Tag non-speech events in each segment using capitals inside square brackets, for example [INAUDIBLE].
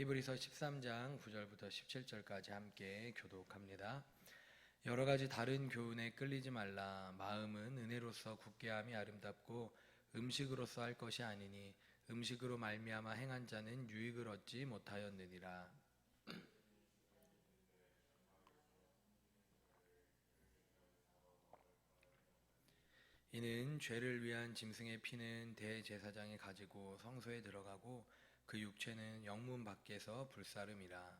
히브리서 13장 9절부터 17절까지 함께 교독합니다. 여러 가지 다른 교훈에 끌리지 말라. 마음은 은혜로서 굳게함이 아름답고 음식으로서 할 것이 아니니 음식으로 말미암아 행한 자는 유익을 얻지 못하였느니라. [CLEARS THROAT] 이는 죄를 위한 짐승의 피는 대제사장이 가지고 성소에 들어가고 그 육체는 영문 밖에서 불사름이라.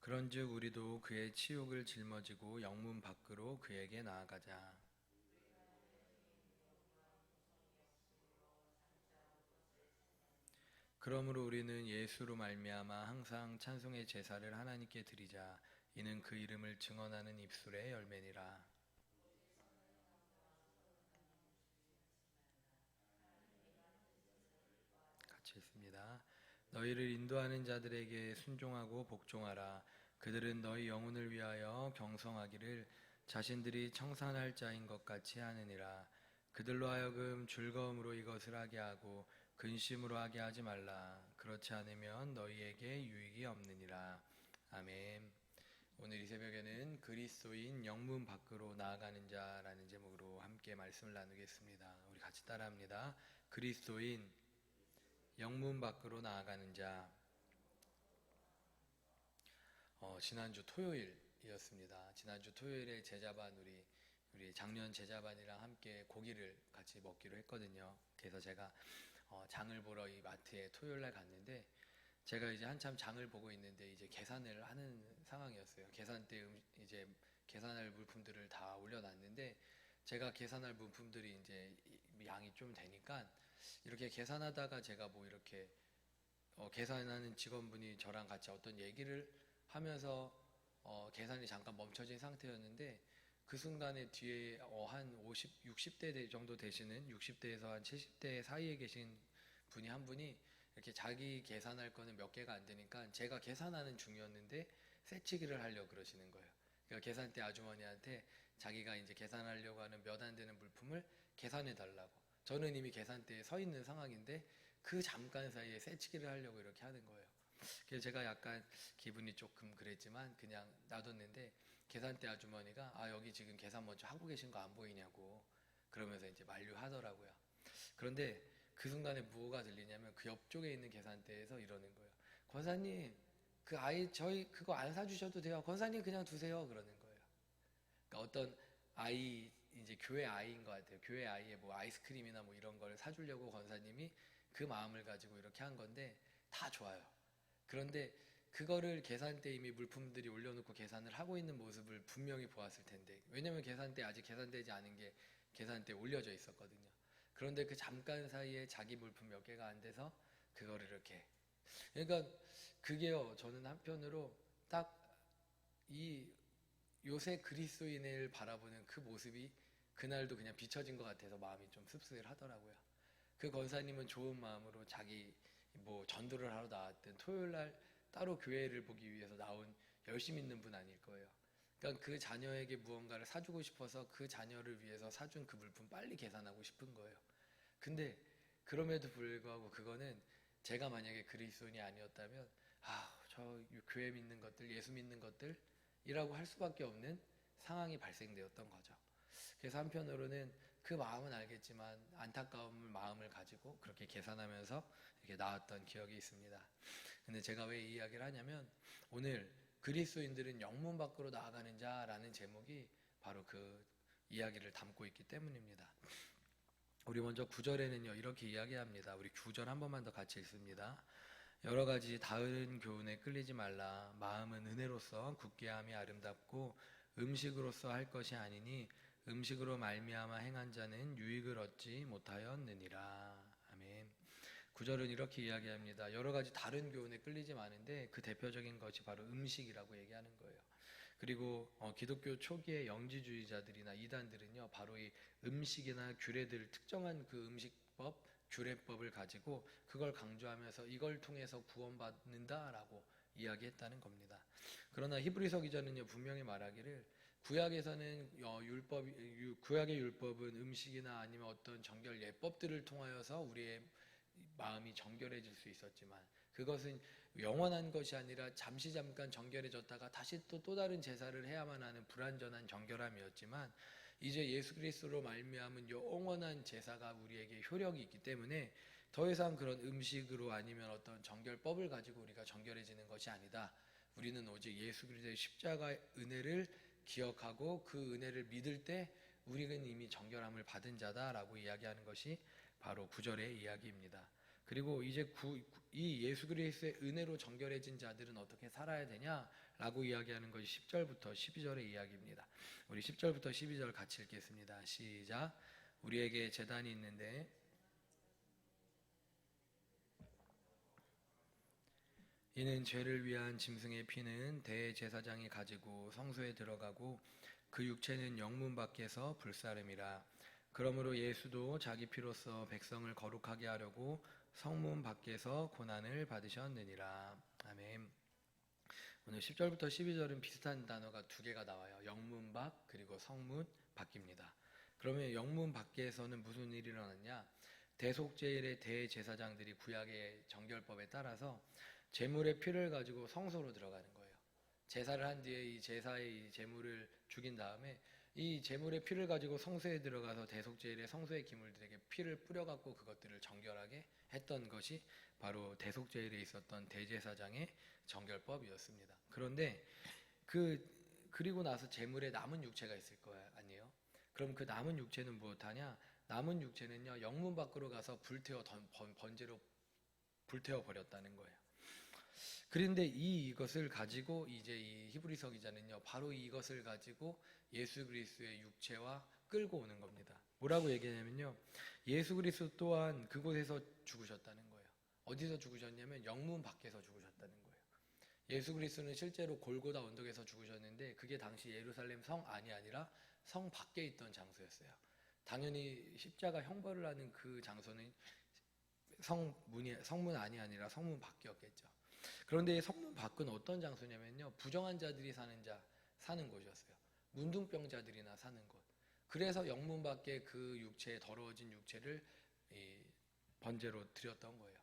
그런즉 우리도 그의 치욕을 짊어지고 영문 밖으로 그에게 나아가자. 그러므로 우리는 예수로 말미암아 항상 찬송의 제사를 하나님께 드리자. 이는 그 이름을 증언하는 입술의 열매니라. 같이 있습니다. 너희를 인도하는 자들에게 순종하고 복종하라. 그들은 너희 영혼을 위하여 경성하기를 자신들이 청산할 자인 것 같이 하느니라. 그들로 하여금 즐거움으로 이것을 하게 하고 근심으로 하게 하지 말라. 그렇지 않으면 너희에게 유익이 없느니라. 아멘. 오늘 이 새벽에는 그리스도인 영문 밖으로 나아가는 자라는 제목으로 함께 말씀을 나누겠습니다. 우리 같이 따라합니다. 그리스도인 영문 밖으로 나아가는 자. 어, 지난주 토요일이었습니다. 지난주 토요일에 제자반 우리 우리 작년 제자반이랑 함께 고기를 같이 먹기로 했거든요. 그래서 제가 어, 장을 보러 이 마트에 토요일 날 갔는데 제가 이제 한참 장을 보고 있는데 이제 계산을 하는 상황이었어요. 계산대 음, 이제 계산할 물품들을 다 올려놨는데 제가 계산할 물품들이 이제 양이 좀 되니까 이렇게 계산하다가 제가 뭐 이렇게 어, 계산하는 직원분이 저랑 같이 어떤 얘기를 하면서 어, 계산이 잠깐 멈춰진 상태였는데 그 순간에 뒤에 어, 한 50, 60대 정도 되시는 60대에서 한 70대 사이에 계신 분이 한 분이 이렇게 자기 계산할 거는 몇 개가 안 되니까 제가 계산하는 중이었는데 새치기를 하려고 그러시는 거예요. 그러니까 계산대 아주머니한테 자기가 이제 계산하려고 하는 몇 안 되는 물품을 계산해 달라고. 저는 이미 계산대에 서 있는 상황인데 그 잠깐 사이에 새치기를 하려고 이렇게 하는 거예요. 그래서 제가 약간 기분이 조금 그랬지만 그냥 놔뒀는데 계산대 아주머니가 아 여기 지금 계산 먼저 하고 계신 거 안 보이냐고 그러면서 이제 만류하더라고요. 그런데 그 순간에 뭐가 들리냐면 그 옆쪽에 있는 계산대에서 이러는 거예요. 권사님 그 아이 저희 그거 안 사주셔도 돼요. 권사님 그냥 두세요 그러는 거예요. 그러니까 어떤 아이 이제 교회 아이인 것 같아요. 교회 아이에 뭐 아이스크림이나 뭐 이런 걸 사주려고 권사님이 그 마음을 가지고 이렇게 한 건데 다 좋아요. 그런데 그거를 계산대 이미 물품들이 올려놓고 계산을 하고 있는 모습을 분명히 보았을 텐데 왜냐면 계산대 아직 계산되지 않은 게 계산대에 올려져 있었거든요. 그런데 그 잠깐 사이에 자기 물품 몇 개가 안 돼서 그거를 이렇게 그러니까 그게요 저는 한편으로 딱 이 요새 그리스도인을 바라보는 그 모습이 그날도 그냥 비춰진 것 같아서 마음이 좀 씁쓸하더라고요. 그 권사님은 좋은 마음으로 자기 뭐 전도를 하러 나왔든 토요일 날 따로 교회를 보기 위해서 나온 열심 있는 분 아닐 거예요. 그러니까 그 자녀에게 무언가를 사주고 싶어서 그 자녀를 위해서 사준 그 물품 빨리 계산하고 싶은 거예요. 근데 그럼에도 불구하고 그거는 제가 만약에 그리스도인이 아니었다면 아, 저 교회 믿는 것들, 예수 믿는 것들이라고 할 수밖에 없는 상황이 발생되었던 거죠. 그래서 한편으로는 그 마음은 알겠지만 안타까운 마음을 가지고 그렇게 계산하면서 이렇게 나왔던 기억이 있습니다. 근데 제가 왜 이 이야기를 하냐면 오늘 그리스도인들은 영문 밖으로 나아가는 자라는 제목이 바로 그 이야기를 담고 있기 때문입니다. 우리 먼저 구절에는요 이렇게 이야기합니다. 우리 구절 한 번만 더 같이 읽습니다. 여러 가지 다른 교훈에 끌리지 말라. 마음은 은혜로서 굳게 함이 아름답고 음식으로서 할 것이 아니니 음식으로 말미암아 행한 자는 유익을 얻지 못하였느니라. 아멘. 구절은 이렇게 이야기합니다. 여러 가지 다른 교훈에 끌리지 마는데 그 대표적인 것이 바로 음식이라고 얘기하는 거예요. 그리고 어, 기독교 초기의 영지주의자들이나 이단들은요, 바로 이 음식이나 규례들 특정한 그 음식법, 규례법을 가지고 그걸 강조하면서 이걸 통해서 구원받는다라고 이야기했다는 겁니다. 그러나 히브리서 기자는요 분명히 말하기를 구약에서는 어, 율법 유- 구약의 율법은 음식이나 아니면 어떤 정결 예법들을 통하여서 우리의 마음이 정결해질 수 있었지만 그것은 영원한 것이 아니라 잠시 잠깐 정결해졌다가 다시 또 또 다른 제사를 해야만 하는 불완전한 정결함이었지만 이제 예수 그리스도로 말미암은 영원한 제사가 우리에게 효력이 있기 때문에 더 이상 그런 음식으로 아니면 어떤 정결법을 가지고 우리가 정결해지는 것이 아니다. 우리는 오직 예수 그리스도의 십자가의 은혜를 기억하고 그 은혜를 믿을 때 우리는 이미 정결함을 받은 자다라고 이야기하는 것이 바로 구절의 이야기입니다. 그리고 이제 구, 이 예수 그리스도의 은혜로 정결해진 자들은 어떻게 살아야 되냐라고 이야기하는 것이 10절부터 12절의 이야기입니다. 우리 10절부터 12절 같이 읽겠습니다. 시작. 우리에게 재단이 있는데 이는 죄를 위한 짐승의 피는 대제사장이 가지고 성소에 들어가고 그 육체는 영문 밖에서 불사름이라 그러므로 예수도 자기 피로써 백성을 거룩하게 하려고 성문 밖에서 고난을 받으셨느니라 아멘. 오늘 10절부터 12절은 비슷한 단어가 두 개가 나와요. 영문 밖 그리고 성문 밖입니다. 그러면 영문 밖에서는 무슨 일이 일어났냐? 대속제일의 대제사장들이 구약의 정결법에 따라서 제물의 피를 가지고 성소로 들어가는 거예요. 제사를 한 뒤에 이 제사의 이 제물을 죽인 다음에 이 제물의 피를 가지고 성소에 들어가서 대속제일의 성소의 기물들에게 피를 뿌려갖고 그것들을 정결하게 했던 것이 바로 대속제일에 있었던 대제사장의 정결법이었습니다. 그런데 그 그리고 나서 제물에 남은 육체가 있을 거야 아니에요? 그럼 그 남은 육체는 무엇하냐? 남은 육체는요 영문 밖으로 가서 불태워 던- 번- 번제로 불태워 버렸다는 거예요. 그런데 이 이것을 가지고 이제 이 히브리서 기자는요 바로 이것을 가지고 예수 그리스도의 육체와 끌고 오는 겁니다. 뭐라고 얘기하냐면요 예수 그리스도 또한 그곳에서 죽으셨다는 거예요. 어디서 죽으셨냐면 영문 밖에서 죽으셨다는 거예요. 예수 그리스도는 실제로 골고다 언덕에서 죽으셨는데 그게 당시 예루살렘 성 안이 아니라 성 밖에 있던 장소였어요. 당연히 십자가 형벌을 하는 그 장소는 성문이 성문 안이 아니라 성문 밖이었겠죠. 그런데 성문 밖은 어떤 장소냐면요. 부정한 자들이 사는 자 사는 곳이었어요. 문둥병자들이나 사는 곳. 그래서 영문 밖에 그 육체 더러워진 육체를 이 번제로 드렸던 거예요.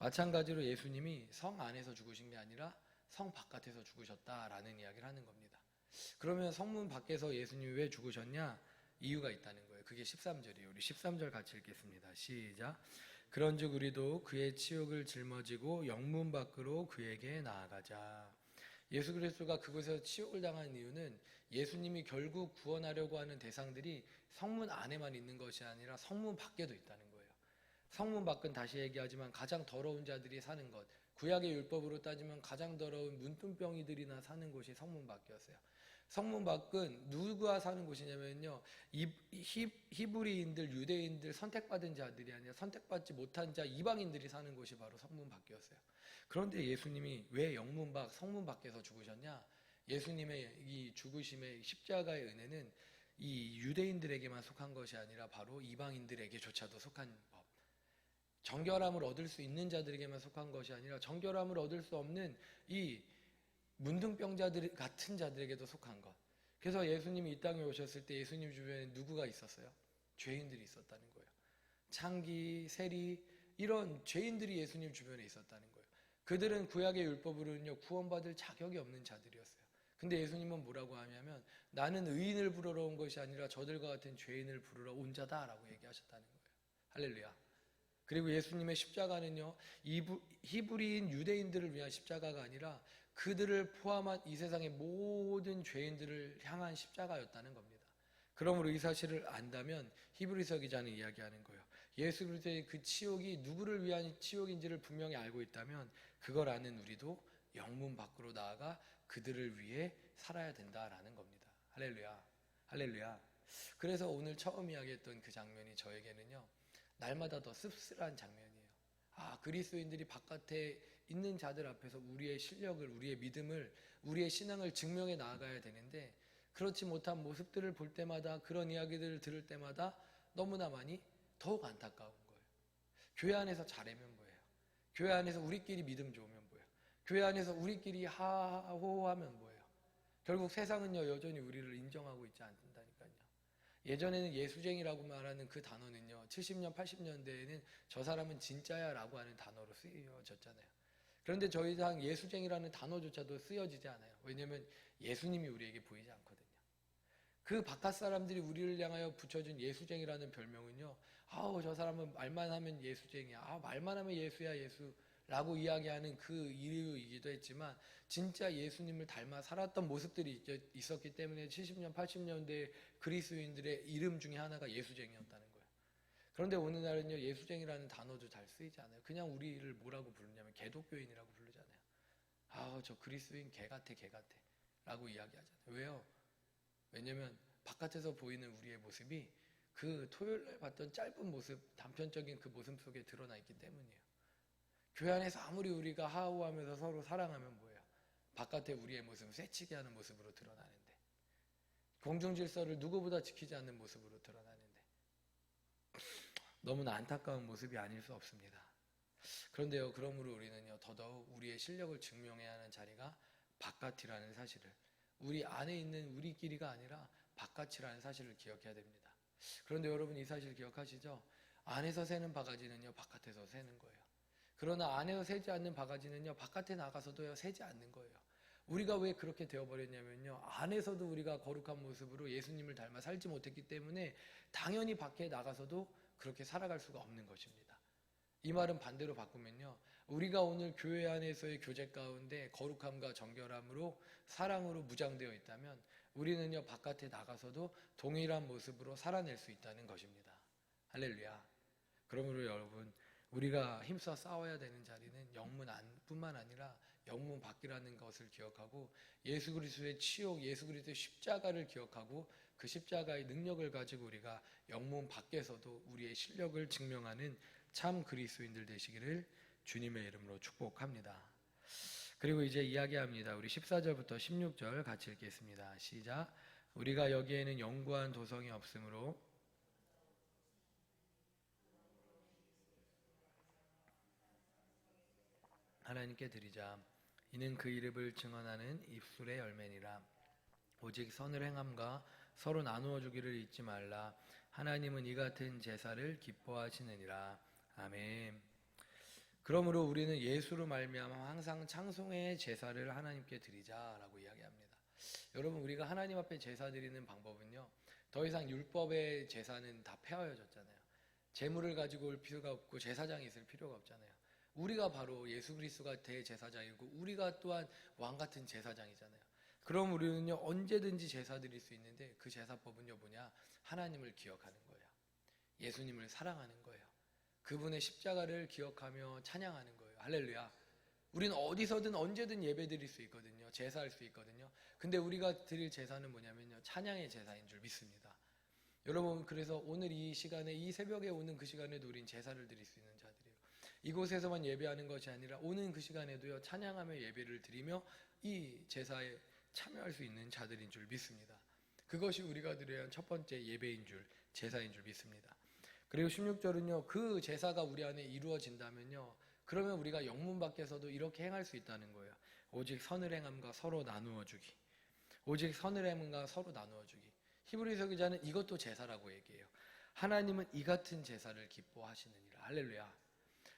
마찬가지로 예수님이 성 안에서 죽으신 게 아니라 성 바깥에서 죽으셨다라는 이야기를 하는 겁니다. 그러면 성문 밖에서 예수님이 왜 죽으셨냐? 이유가 있다는 거예요. 그게 13절이에요. 우리 13절 같이 읽겠습니다. 시작. 그런즉 우리도 그의 치욕을 짊어지고 영문 밖으로 그에게 나아가자. 예수 그리스도가 그곳에서 치욕을 당한 이유는 예수님이 결국 구원하려고 하는 대상들이 성문 안에만 있는 것이 아니라 성문 밖에도 있다는 거예요. 성문 밖은 다시 얘기하지만 가장 더러운 자들이 사는 것. 구약의 율법으로 따지면 가장 더러운 문둥병이들이나 사는 곳이 성문 밖이었어요. 성문 밖은 누구가 사는 곳이냐면요. 히브리인들, 유대인들 선택받은 자들이 아니라 선택받지 못한 자 이방인들이 사는 곳이 바로 성문 밖이었어요. 그런데 예수님이 왜 영문 밖, 성문 밖에서 죽으셨냐? 예수님의 이 죽으심의 십자가의 은혜는 이 유대인들에게만 속한 것이 아니라 바로 이방인들에게조차도 속한 법. 정결함을 얻을 수 있는 자들에게만 속한 것이 아니라 정결함을 얻을 수 없는 이 문둥병자들 같은 자들에게도 속한 것. 그래서 예수님이 이 땅에 오셨을 때 예수님 주변에 누구가 있었어요? 죄인들이 있었다는 거예요. 창기, 세리 이런 죄인들이 예수님 주변에 있었다는 거예요. 그들은 구약의 율법으로는요 구원받을 자격이 없는 자들이었어요. 근데 예수님은 뭐라고 하냐면 나는 의인을 부르러 온 것이 아니라 저들과 같은 죄인을 부르러 온 자다라고 얘기하셨다는 거예요. 할렐루야. 그리고 예수님의 십자가는요 히브리인 유대인들을 위한 십자가가 아니라 그들을 포함한 이 세상의 모든 죄인들을 향한 십자가였다는 겁니다. 그러므로 이 사실을 안다면 히브리서 기자는 이야기하는 거예요. 예수 그리스도의 그 치욕이 누구를 위한 치욕인지를 분명히 알고 있다면 그걸 아는 우리도 영문 밖으로 나아가 그들을 위해 살아야 된다라는 겁니다. 할렐루야. 할렐루야. 그래서 오늘 처음 이야기했던 그 장면이 저에게는요. 날마다 더 씁쓸한 장면이에요. 아, 그리스도인들이 바깥에 있는 자들 앞에서 우리의 실력을, 우리의 믿음을, 우리의 신앙을 증명해 나아가야 되는데 그렇지 못한 모습들을 볼 때마다 그런 이야기들을 들을 때마다 너무나 많이 더욱 안타까운 거예요. 교회 안에서 잘하면 뭐예요? 교회 안에서 우리끼리 믿음 좋으면 뭐예요? 교회 안에서 우리끼리 하호하면 뭐예요? 결국 세상은요 여전히 우리를 인정하고 있지 않는다니까요. 예전에는 예수쟁이라고 말하는 그 단어는요 70년 80년대에는 저 사람은 진짜야라고 하는 단어로 쓰여졌잖아요. 그런데 저 이상 예수쟁이라는 단어조차도 쓰여지지 않아요. 왜냐하면 예수님이 우리에게 보이지 않거든요. 그 바깥 사람들이 우리를 향하여 붙여준 예수쟁이라는 별명은요. 아우 저 사람은 말만 하면 예수쟁이야. 아 말만 하면 예수야 예수. 라고 이야기하는 그 이유이기도 했지만 진짜 예수님을 닮아 살았던 모습들이 있었기 때문에 70년 80년대 그리스도인들의 이름 중에 하나가 예수쟁이였다는 거예요. 그런데 오늘날은요 예수쟁이라는 단어도 잘 쓰이지 않아요. 그냥 우리를 뭐라고 부르냐면 개독교인이라고 부르잖아요. 아 저 그리스도인 개 같아 개 같아 라고 이야기하잖아요. 왜요? 왜냐면 바깥에서 보이는 우리의 모습이 그 토요일 날 봤던 짧은 모습 단편적인 그 모습 속에 드러나 있기 때문이에요. 교회 안에서 아무리 우리가 하우하면서 서로 사랑하면 뭐예요? 바깥에 우리의 모습은 쇠치게 하는 모습으로 드러나는데 공중 질서를 누구보다 지키지 않는 모습으로 드러나는데 너무나 안타까운 모습이 아닐 수 없습니다. 그런데요, 그러므로 우리는요 더더욱 우리의 실력을 증명해야 하는 자리가 바깥이라는 사실을 우리 안에 있는 우리끼리가 아니라 바깥이라는 사실을 기억해야 됩니다. 그런데 여러분 이 사실 기억하시죠? 안에서 새는 바가지는요 바깥에서 새는 거예요. 그러나 안에서 새지 않는 바가지는요, 바깥에 나가서도요, 새지 않는 거예요. 우리가 왜 그렇게 되어버렸냐면요, 안에서도 우리가 거룩한 모습으로 예수님을 닮아 살지 못했기 때문에 당연히 밖에 나가서도 그렇게 살아갈 수가 없는 것입니다. 이 말은 반대로 바꾸면요, 우리가 오늘 교회 안에서의 교제 가운데 거룩함과 정결함으로 사랑으로 무장되어 있다면 우리는요, 바깥에 나가서도 동일한 모습으로 살아낼 수 있다는 것입니다. 할렐루야. 그러므로 여러분, 우리가 힘써 싸워야 되는 자리는 영문 안뿐만 아니라 영문 밖이라는 것을 기억하고 예수 그리스도의 치욕, 예수 그리스도의 십자가를 기억하고 그 십자가의 능력을 가지고 우리가 영문 밖에서도 우리의 실력을 증명하는 참 그리스도인들 되시기를 주님의 이름으로 축복합니다. 그리고 이제 이야기합니다. 우리 14절부터 16절 같이 읽겠습니다. 시작. 우리가 여기에는 영구한 도성이 없으므로 하나님께 드리자. 이는 그 이름을 증언하는 입술의 열매니라. 오직 선을 행함과 서로 나누어 주기를 잊지 말라. 하나님은 이 같은 제사를 기뻐하시느니라. 아멘. 그러므로 우리는 예수로 말미암아 항상 찬송의 제사를 하나님께 드리자라고 이야기합니다. 여러분 우리가 하나님 앞에 제사 드리는 방법은요. 더 이상 율법의 제사는 다 폐하여졌잖아요. 제물을 가지고 올 필요가 없고 제사장이 있을 필요가 없잖아요. 우리가 바로 예수 그리스도가 대제사장이고 우리가 또한 왕 같은 제사장이잖아요. 그럼 우리는요 언제든지 제사 드릴 수 있는데 그 제사법은요 뭐냐 하나님을 기억하는 거예요. 예수님을 사랑하는 거예요. 그분의 십자가를 기억하며 찬양하는 거예요. 할렐루야. 우리는 어디서든 언제든 예배 드릴 수 있거든요. 제사할 수 있거든요. 근데 우리가 드릴 제사는 뭐냐면요. 찬양의 제사인 줄 믿습니다. 여러분 그래서 오늘 이 시간에 이 새벽에 오는 그 시간에도 우린 제사를 드릴 수 있는 자들이에요. 이곳에서만 예배하는 것이 아니라 오는 그 시간에도요 찬양하며 예배를 드리며 이 제사에 참여할 수 있는 자들인 줄 믿습니다. 그것이 우리가 드려야 할첫 번째 예배인 줄 제사인 줄 믿습니다. 그리고 16절은요 그 제사가 우리 안에 이루어진다면요 그러면 우리가 영문 밖에서도 이렇게 행할 수 있다는 거예요. 오직 선을 행함과 서로 나누어 주기. 오직 선을 행함과 서로 나누어 주기. 히브리서 기자는 이것도 제사라고 얘기해요. 하나님은 이 같은 제사를 기뻐하시느니라. 할렐루야.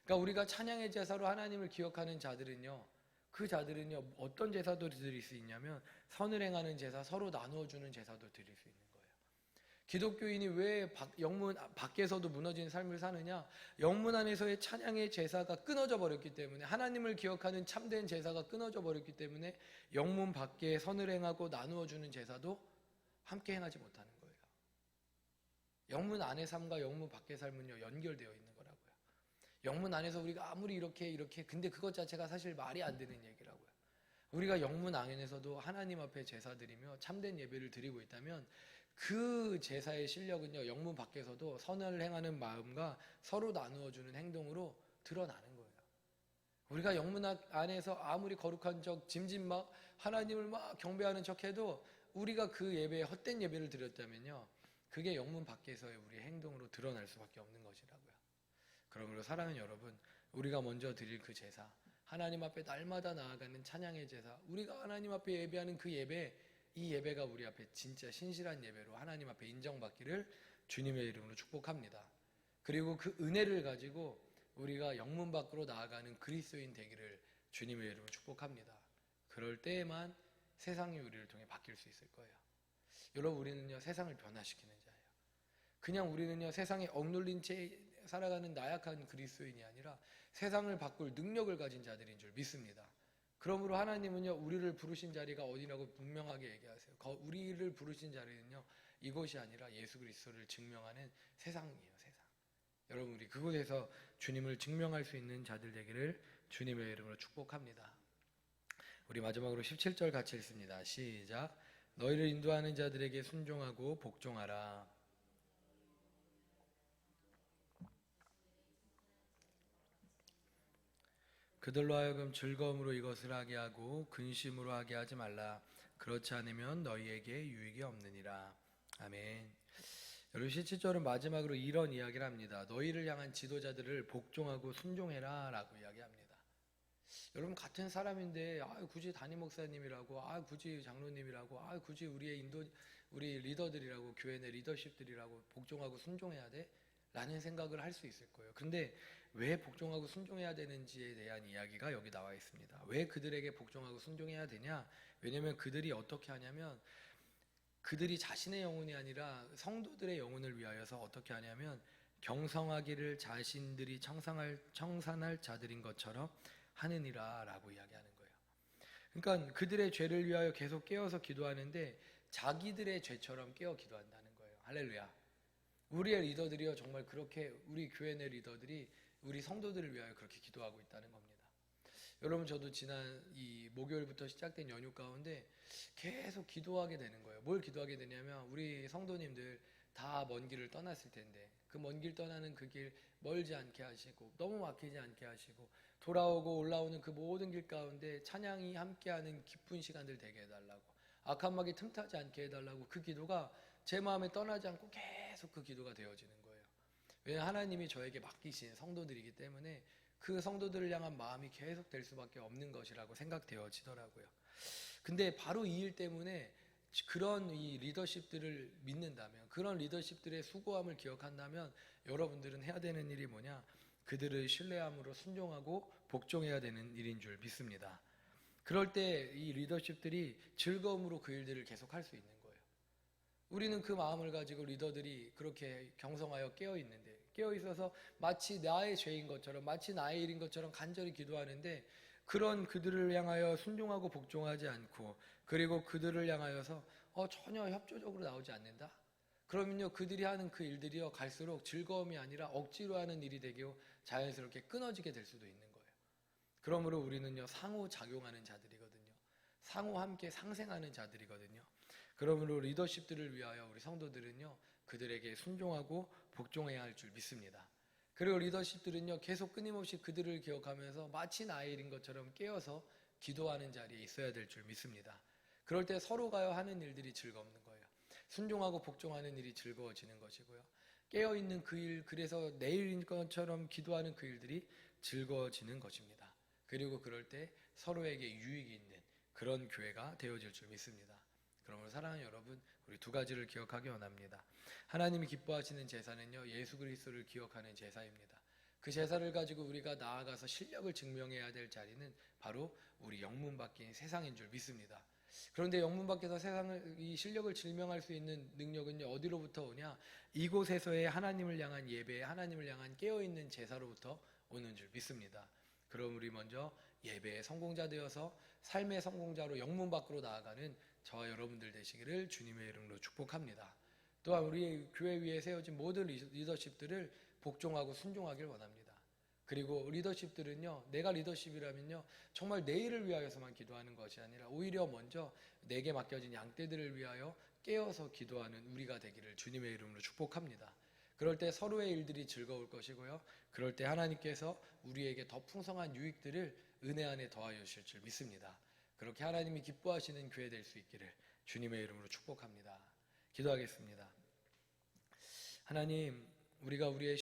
그러니까 우리가 찬양의 제사로 하나님을 기억하는 자들은요. 그 자들은요. 어떤 제사도 드릴 수 있냐면 선을 행하는 제사, 서로 나누어 주는 제사도 드릴 수 있는 거예요. 기독교인이 왜 영문 밖에서도 무너진 삶을 사느냐? 영문 안에서의 찬양의 제사가 끊어져 버렸기 때문에 하나님을 기억하는 참된 제사가 끊어져 버렸기 때문에 영문 밖에 선을 행하고 나누어 주는 제사도 함께 행하지 못하는 거예요. 영문 안의 삶과 영문 밖의 삶은요 연결되어 있는. 영문 안에서 우리가 아무리 이렇게 이렇게 근데 그것 자체가 사실 말이 안 되는 얘기라고요. 우리가 영문 안에서도 하나님 앞에 제사 드리며 참된 예배를 드리고 있다면 그 제사의 실력은요 영문 밖에서도 선을 행하는 마음과 서로 나누어주는 행동으로 드러나는 거예요. 우리가 영문 안에서 아무리 거룩한 척 짐짓 막 하나님을 막 경배하는 척해도 우리가 그 예배에 헛된 예배를 드렸다면요 그게 영문 밖에서의 우리 행동으로 드러날 수밖에 없는 것이라고요. 그러므로 사랑하는 여러분, 우리가 먼저 드릴 그 제사, 하나님 앞에 날마다 나아가는 찬양의 제사, 우리가 하나님 앞에 예배하는 그 예배 이 예배가 우리 앞에 진짜 신실한 예배로 하나님 앞에 인정받기를 주님의 이름으로 축복합니다. 그리고 그 은혜를 가지고 우리가 영문 밖으로 나아가는 그리스도인 되기를 주님의 이름으로 축복합니다. 그럴 때에만 세상이 우리를 통해 바뀔 수 있을 거예요. 여러분 우리는요 세상을 변화시키는 자예요. 그냥 우리는요 세상에 억눌린 채 살아가는 나약한 그리스도인이 아니라 세상을 바꿀 능력을 가진 자들인 줄 믿습니다. 그러므로 하나님은요 우리를 부르신 자리가 어디라고 분명하게 얘기하세요. 거- 우리를 부르신 자리는요 이곳이 아니라 예수 그리스도를 증명하는 세상이에요 세상. 여러분 우리 그곳에서 주님을 증명할 수 있는 자들 되기를 주님의 이름으로 축복합니다. 우리 마지막으로 17절 같이 읽습니다. 시작. 너희를 인도하는 자들에게 순종하고 복종하라. 그들로 하여금 즐거움으로 이것을 하게 하고 근심으로 하게 하지 말라. 그렇지 않으면 너희에게 유익이 없느니라. 아멘. 여러분 17절은 마지막으로 이런 이야기를 합니다. 너희를 향한 지도자들을 복종하고 순종해라 라고 이야기합니다. 여러분 같은 사람인데 아 굳이 담임 목사님이라고 아 굳이 장로님이라고 아 굳이 우리의 인도 우리 리더들이라고 교회 내 리더십들이라고 복종하고 순종해야 돼? 라는 생각을 할 수 있을 거예요. 근데 왜 복종하고 순종해야 되는지에 대한 이야기가 여기 나와 있습니다. 왜 그들에게 복종하고 순종해야 되냐? 왜냐면 그들이 어떻게 하냐면 그들이 자신의 영혼이 아니라 성도들의 영혼을 위하여서 어떻게 하냐면 경성하기를 자신들이 청산할 청산할 자들인 것처럼 하느니라라고 이야기하는 거예요. 그러니까 그들의 죄를 위하여 계속 깨어서 기도하는데 자기들의 죄처럼 깨어 기도한다는 거예요. 할렐루야. 우리의 리더들이요 정말 그렇게 우리 교회 내 리더들이 우리 성도들을 위하여 그렇게 기도하고 있다는 겁니다. 여러분 저도 지난 이 목요일부터 시작된 연휴 가운데 계속 기도하게 되는 거예요. 뭘 기도하게 되냐면 우리 성도님들 다 먼 길을 떠났을 텐데 그 먼 길 떠나는 그 길 멀지 않게 하시고 너무 막히지 않게 하시고 돌아오고 올라오는 그 모든 길 가운데 찬양이 함께하는 기쁜 시간들 되게 해달라고 악한 막이 틈타지 않게 해달라고 그 기도가 제 마음에 떠나지 않고 계속 그 기도가 되어지는. 왜냐 하나님이 저에게 맡기신 성도들이기 때문에 그 성도들을 향한 마음이 계속 될 수밖에 없는 것이라고 생각되어지더라고요. 근데 바로 이 일 때문에 그런 이 리더십들을 믿는다면 그런 리더십들의 수고함을 기억한다면 여러분들은 해야 되는 일이 뭐냐? 그들을 신뢰함으로 순종하고 복종해야 되는 일인 줄 믿습니다. 그럴 때 이 리더십들이 즐거움으로 그 일들을 계속 할 수 있는 거예요. 우리는 그 마음을 가지고 리더들이 그렇게 경성하여 깨어 있는데 깨어 있어서 마치 나의 죄인 것처럼 마치 나의 일인 것처럼 간절히 기도하는데 그런 그들을 향하여 순종하고 복종하지 않고 그리고 그들을 향하여서 어, 전혀 협조적으로 나오지 않는다. 그러면요 그들이 하는 그 일들이요 갈수록 즐거움이 아니라 억지로 하는 일이 되고 자연스럽게 끊어지게 될 수도 있는 거예요. 그러므로 우리는요 상호 작용하는 자들이거든요. 상호 함께 상생하는 자들이거든요. 그러므로 리더십들을 위하여 우리 성도들은요 그들에게 순종하고 복종해야 할 줄 믿습니다. 그리고 리더십들은요 계속 끊임없이 그들을 기억하면서 마치 나의 일인 것처럼 깨어서 기도하는 자리에 있어야 될 줄 믿습니다. 그럴 때 서로가요 하는 일들이 즐겁는 거예요. 순종하고 복종하는 일이 즐거워지는 것이고요. 깨어 있는 그 일, 그래서 내일인 것처럼 기도하는 그 일들이 즐거워지는 것입니다. 그리고 그럴 때 서로에게 유익이 있는 그런 교회가 되어질 줄 믿습니다. 그러므로 사랑하는 여러분, 우리 두 가지를 기억하기 원합니다. 하나님이 기뻐하시는 제사는요, 예수 그리스도를 기억하는 제사입니다. 그 제사를 가지고 우리가 나아가서 실력을 증명해야 될 자리는 바로 우리 영문 밖인 세상인 줄 믿습니다. 그런데 영문 밖에서 세상을 이 실력을 증명할 수 있는 능력은요 어디로부터 오냐? 이곳에서의 하나님을 향한 예배, 하나님을 향한 깨어 있는 제사로부터 오는 줄 믿습니다. 그럼 우리 먼저 예배의 성공자 되어서 삶의 성공자로 영문 밖으로 나아가는 저와 여러분들 되시기를 주님의 이름으로 축복합니다. 또한 우리 교회 위에 세워진 모든 리더십들을 복종하고 순종하길 원합니다. 그리고 리더십들은요, 내가 리더십이라면요, 정말 내일을 위하여서만 기도하는 것이 아니라 오히려 먼저 내게 맡겨진 양떼들을 위하여 깨어서 기도하는 우리가 되기를 주님의 이름으로 축복합니다. 그럴 때 서로의 일들이 즐거울 것이고요. 그럴 때 하나님께서 우리에게 더 풍성한 유익들을 은혜 안에 더하여 주실 줄 믿습니다. 그렇게 하나님이 기뻐하시는 교회 될 수 있기를 주님의 이름으로 축복합니다. 기도하겠습니다. 하나님, 우리가 우리의